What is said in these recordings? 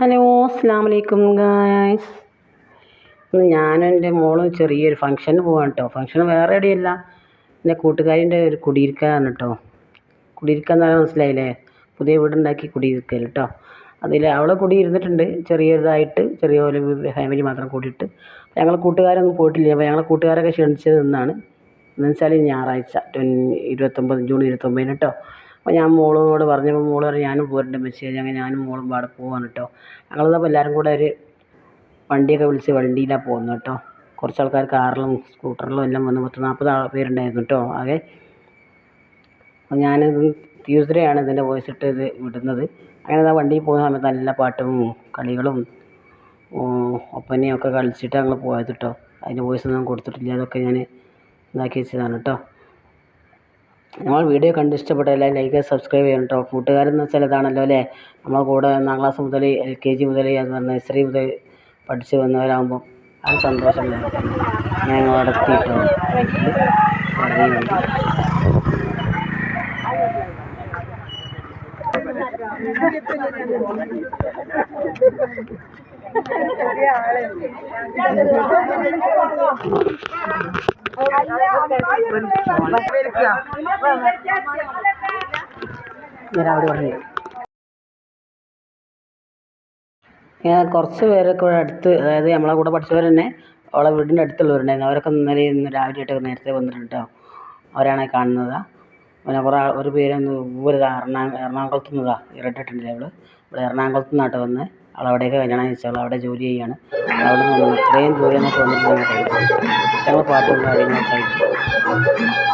Hello അസ്സാം വലൈക്കും guys. ഇന്ന് ഞാനും എന്റെ മോളും ചെറിയൊരു ഫംഗ്ഷന് പോവാണ് കേട്ടോ ഫംഗ്ഷൻ വേറെ എവിടെയല്ല. എന്റെ കൂട്ടുകാരിന്റെ ഒരു കുടിയിരിക്കലാണ് കേട്ടോ കുടിയിരിക്കുക എന്ന് പറഞ്ഞാൽ മനസ്സിലായില്ലേ? പുതിയ വീടുണ്ടാക്കി കുടിയിരിക്കൽ കേട്ടോ അതിൽ അവളെ കുടിയിരുന്നിട്ടുണ്ട്. ചെറിയതായിട്ട് ചെറിയ ഒരു ഫാമിലി മാത്രം കൂടിയിട്ട്. ഞങ്ങൾ കൂട്ടുകാരൊന്നും പോയിട്ടില്ല. അപ്പോൾ ഞങ്ങളെ കൂട്ടുകാരൊക്കെ ക്ഷണിച്ചത് നിന്നാണ്. എന്ന് വെച്ചാൽ ഞായറാഴ്ച ഇരുപത്തൊമ്പത് ജൂൺ ഇരുപത്തൊമ്പതിന് കേട്ടോ അപ്പോൾ ഞാൻ മോളോട് പറഞ്ഞപ്പോൾ മോൾ പറഞ്ഞു ഞാനും പോരുന്നുണ്ട് മെസ്സേജ് അങ്ങനെ ഞാനും മോളും പാടെ പോവാണ് കേട്ടോ ഞങ്ങളിതപ്പോൾ എല്ലാവരും കൂടെ ഒരു വണ്ടിയൊക്കെ വിളിച്ച് വണ്ടിയിലാണ് പോകുന്നത് കേട്ടോ കുറച്ച് ആൾക്കാർ കാറിലും സ്കൂട്ടറിലും എല്ലാം വന്ന് പത്ത് നാൽപ്പത് പേരുണ്ടായിരുന്നു കേട്ടോ ആകെ. അപ്പോൾ ഞാനിത് ട്യൂസ്ഡേ ആണ് ഇതിന്റെ വോയിസ് ഇട്ട് ഇത് വിടുന്നത്. അങ്ങനെ ആ വണ്ടിയിൽ പോകുന്ന സമയത്ത് നല്ല പാട്ടും കളികളും ഒപ്പനയും ഒക്കെ കളിച്ചിട്ട് ഞങ്ങൾ പോയത് കേട്ടോ അതിന്റെ വോയിസ് ഒന്നും കൊടുത്തിട്ടില്ല അതൊക്കെ ഞാൻ ഇതാക്കി വെച്ചതാണ് കേട്ടോ നമ്മൾ വീഡിയോ കണ്ട് ഇഷ്ടപ്പെട്ട എല്ലാവരും ലൈക്ക് സബ്സ്ക്രൈബ് ചെയ്യണം കേട്ടോ കൂട്ടുകാരെന്ന് വെച്ചാൽ ഇതാണല്ലോ അല്ലേ? നമ്മളെ കൂടെ ഒന്നാം ക്ലാസ് മുതൽ എൽ കെ ജി മുതൽ അത് നഴ്സറി മുതൽ പഠിച്ച് വന്നവരാകുമ്പോൾ അത് സന്തോഷം ഞങ്ങൾ അടുത്ത് കേട്ടോ ഞാൻ കുറച്ച് പേരൊക്കെ ഇവിടെ അടുത്ത് അതായത് നമ്മളെ കൂടെ പഠിച്ചവർ തന്നെ അവളെ വീടിന്റെ അടുത്തുള്ളവരുണ്ടായിരുന്നു. അവരൊക്കെ ഇന്നലെ ഇന്ന് രാവിലെ ആയിട്ടൊക്കെ നേരത്തെ വന്നിട്ടുണ്ട് കേട്ടോ അവരാണ് കാണുന്നത്. പിന്നെ കുറേ ഒരു പേര് ഒരു എറണാ എറണാകുളത്ത് നിന്നതാ ഇരട്ടിട്ടുണ്ടല്ലേ അവൾ ഇവിടെ എറണാകുളത്ത് നിന്നാട്ടോ അവൾ അവിടെയൊക്കെ കല്യാണം കഴിച്ചത് അവൾ അവിടെ ജോലി ചെയ്യാണ് അവിടെ നിന്ന് വന്ന് ഇത്രയും ജോലി നിന്നൊക്കെ വന്നിട്ടുണ്ടെങ്കിൽ ഞങ്ങൾ പാട്ടും കാര്യങ്ങളൊക്കെ ആയിട്ട്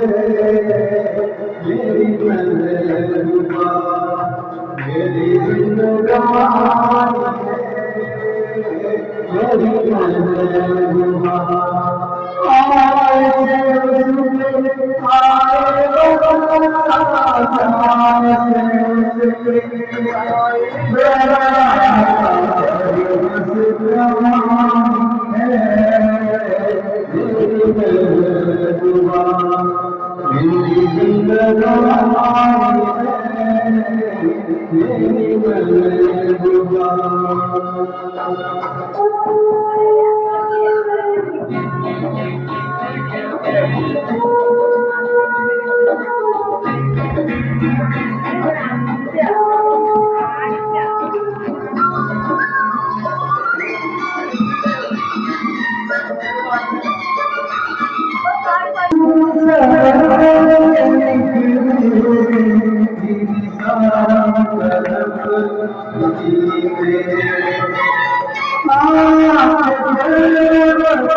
Amém.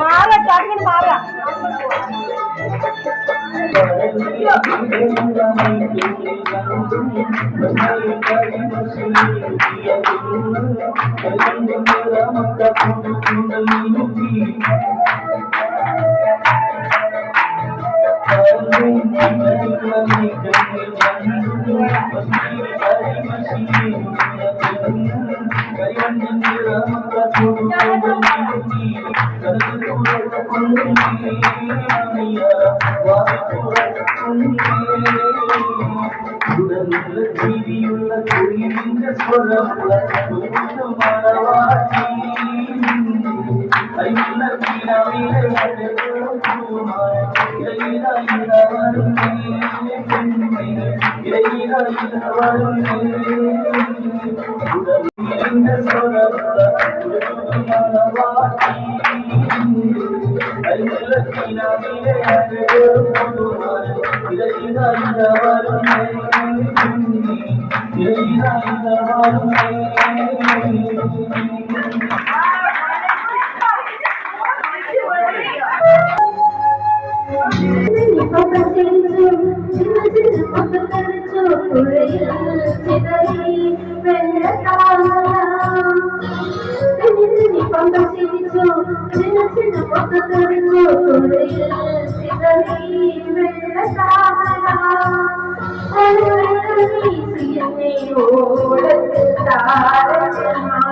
మాల కాకుండా మాల Thank you. ஜீவியுள்ள குறியின்ற சொல்ல மரவாட்சி அறிவுள்ள வீரவியல் തേടിയൊഴിഞ്ഞു കണ്ടു കണ്ടില്ല ഇതിലേക്ക് പൊളിച്ചിരക്ക കാതോല കൈമള പഴുപോതിരുന്നു കണ്ടു കണ്ടു കണ്ടില്ല മുള്ളാതെ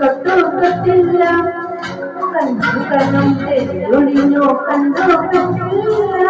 കണ്ടുകത്തില്ല കണ്ടു കണം തെരുളിഞ്ഞോ കണ്ടുകത്തില്ല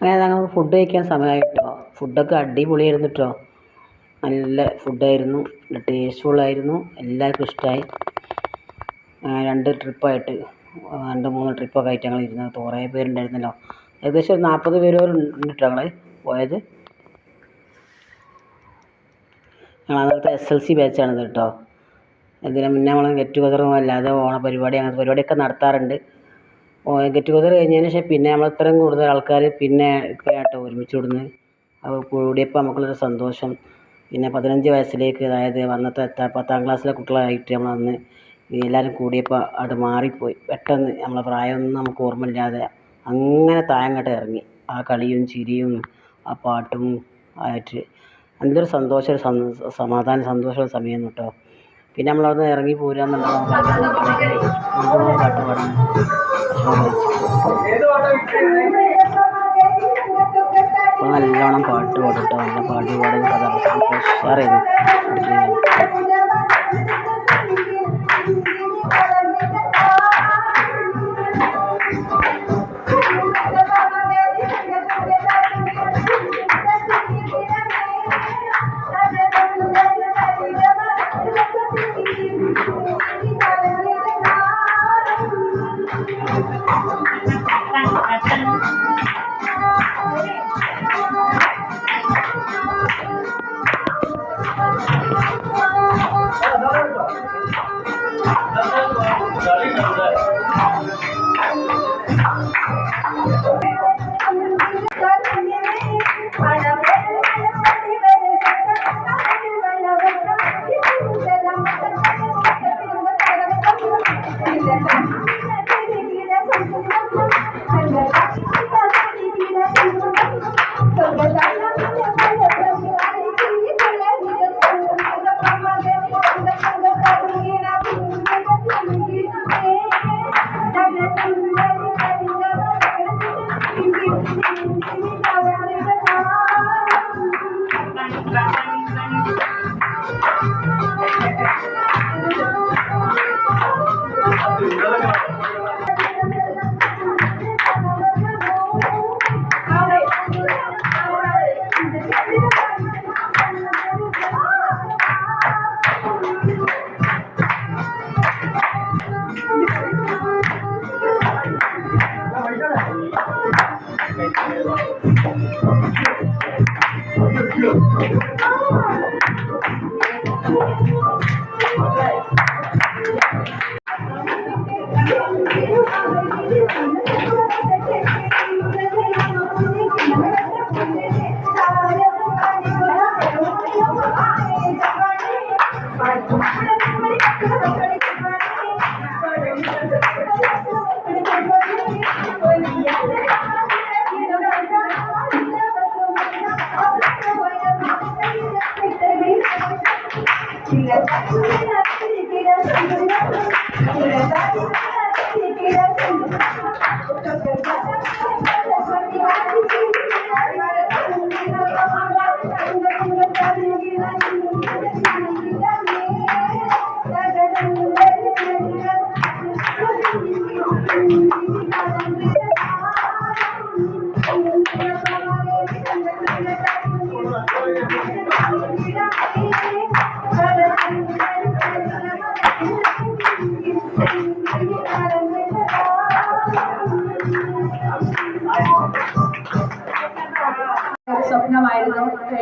അങ്ങനെ ഫുഡ് കഴിക്കാൻ സമയമായി കേട്ടോ. ഫുഡൊക്കെ അടിപൊളിയായിരുന്നു കേട്ടോ. നല്ല ഫുഡായിരുന്നു ടേസ്റ്റ്ഫുള്ളായിരുന്നു എല്ലാവർക്കും ഇഷ്ടമായി രണ്ട് ട്രിപ്പായിട്ട് രണ്ട് മൂന്ന് ട്രിപ്പൊക്കെ ആയിട്ട് ഞങ്ങൾ ഇരുന്നത്. കുറേ പേരുണ്ടായിരുന്നല്ലോ. ഏകദേശം ഒരു നാൽപ്പത് പേരോളം ഉണ്ട് കേട്ടോ ഞങ്ങൾ പോയത്. ഞങ്ങൾ അന്നത്തെ എസ് എൽ സി ബാച്ചാണിത് കേട്ടോ. ഇതിന് മുന്നേ നമ്മൾ ഗെറ്റ് ടുഗതറും അല്ലാതെ ഓണപരിപാടി അങ്ങനത്തെ പരിപാടിയൊക്കെ നടത്താറുണ്ട്. ഗെറ്റ് ടുഗതർ കഴിഞ്ഞതിന് ശേഷം പിന്നെ നമ്മൾ ഇത്രയും കൂടുതൽ ആൾക്കാർ പിന്നെ കേട്ടോ ഒരുമിച്ച് കൂടുന്നത്. അപ്പോൾ കൂടിയപ്പോൾ നമുക്കുള്ളൊരു സന്തോഷം. പിന്നെ പതിനഞ്ച് വയസ്സിലേക്ക് അതായത് അന്നത്തെ പത്താം ക്ലാസ്സിലെ കുട്ടികളായിട്ട് നമ്മൾ അന്ന് എല്ലാവരും കൂടിയപ്പോൾ അത് മാറിപ്പോയി. പെട്ടെന്ന് നമ്മളെ പ്രായമൊന്നും നമുക്ക് ഓർമ്മയില്ലാതെ അങ്ങനെ താഴങ്ങോട്ട് ഇറങ്ങി. ആ കളിയും ചിരിയും ആ പാട്ടും ആയിട്ട് നല്ലൊരു സന്തോഷം ഒരു സമാധാന സന്തോഷമുള്ള സമയം കേട്ടോ പിന്നെ നമ്മൾ അവിടെ നിന്ന് ഇറങ്ങി പോരാന്നുണ്ടെങ്കിൽ പാട്ട് പാടാൻ നല്ലോണം പാട്ട് പാടും നല്ല പാട്ട് പാടുന്ന കഥാപ്രസംഗം ഉഷാറായിരുന്നു. ഒരു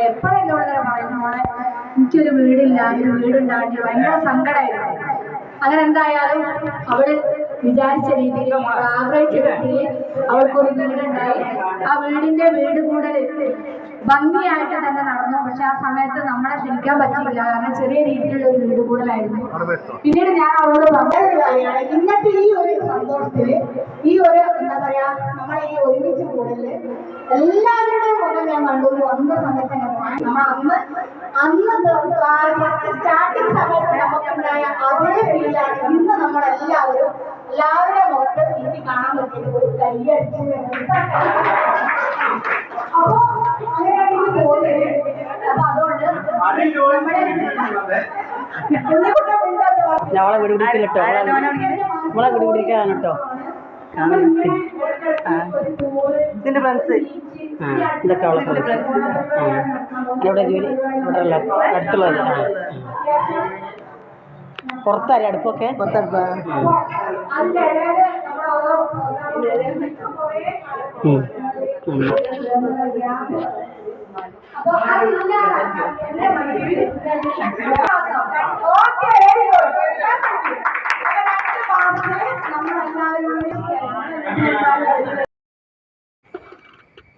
എപ്പോഴും എന്നോട് ഇങ്ങനെ പറയുന്നു മോളെ എനിക്കൊരു വീടില്ല ഒരു വീടുണ്ടാകേണ്ടി ഭയങ്കര സങ്കടമായിരുന്നു അങ്ങനെ എന്തായാലും അവൾ വിചാരിച്ച രീതിയിൽ ആഗ്രഹിച്ച രീതിയിൽ അവൾക്കൊരു വീടുണ്ടായി. ആ വീടിന്റെ വീട് കൂടൽ ഭംഗിയായിട്ട് തന്നെ നടന്നു പക്ഷെ ആ സമയത്ത് നമ്മളെ ക്ഷണിക്കാൻ പറ്റിയില്ല കാരണം ചെറിയ രീതിയിലുള്ള ഒരു വീട് കൂടലായിരുന്നു പിന്നീട് ഞാൻ അവളോട് പറഞ്ഞു ഇന്നത്തെ ഈ ഒരു സന്തോഷത്തിൽ ഈ ഒരു എന്താ പറയാ നമ്മളെ ഈ ഒരുമിച്ച് കൂടൽ എല്ലാവരുടെയും മുഖം ഞാൻ കണ്ടു. ഒരു വന്ന സമയത്ത് തന്നെ നമ്മൾ അന്ന് അന്ന് ഫസ്റ്റ് സ്റ്റാർട്ടിങ് സമയത്ത് നമുക്കുണ്ടായ അതേ ഫീലാണ് ഇന്ന് നമ്മളെല്ലാവരും എല്ലാവരുടെ മുഖത്ത് എനിക്ക് കാണാൻ പറ്റിയത് ഒരു കൈയടിച്ചു അപ്പൊ അങ്ങനെയാണെങ്കിൽ പോകുന്നത് അപ്പൊ അതുകൊണ്ട് വാ. ഞങ്ങളെ വീട് പിടിക്കില്ല കേട്ടോ. നമ്മളെ കുടി പിടിക്കാനാണ് കേട്ടോ ഇതിന്റെ ഫ്രണ്ട്സ് ആ ഇതൊക്കെ അവളെ ഫ്രണ്ട്സ് ആ. എവിടെ ജോലി. ഇവിടെ ഉള്ള അടുത്തുള്ളത് ആ. പുറത്താല്ലേ അടുപ്പൊക്കെ? പുറത്തടുപ്പ. ഓക്കെ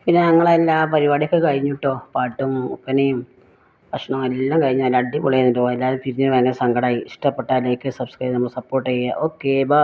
പിന്നെ ഞങ്ങളെല്ലാ പരിപാടിയൊക്കെ കഴിഞ്ഞു കേട്ടോ പാട്ടും ഒപ്പനയും ഭക്ഷണവും എല്ലാം കഴിഞ്ഞ് നല്ല അടിപൊളിയായിരുന്നു എല്ലാവരും പിരിഞ്ഞ് ഭയങ്കര സങ്കടമായി ഇഷ്ടപ്പെട്ടാൽ ലൈക്ക് സബ്സ്ക്രൈബ് നമ്മൾ സപ്പോർട്ട് ചെയ്യുക. Okay bye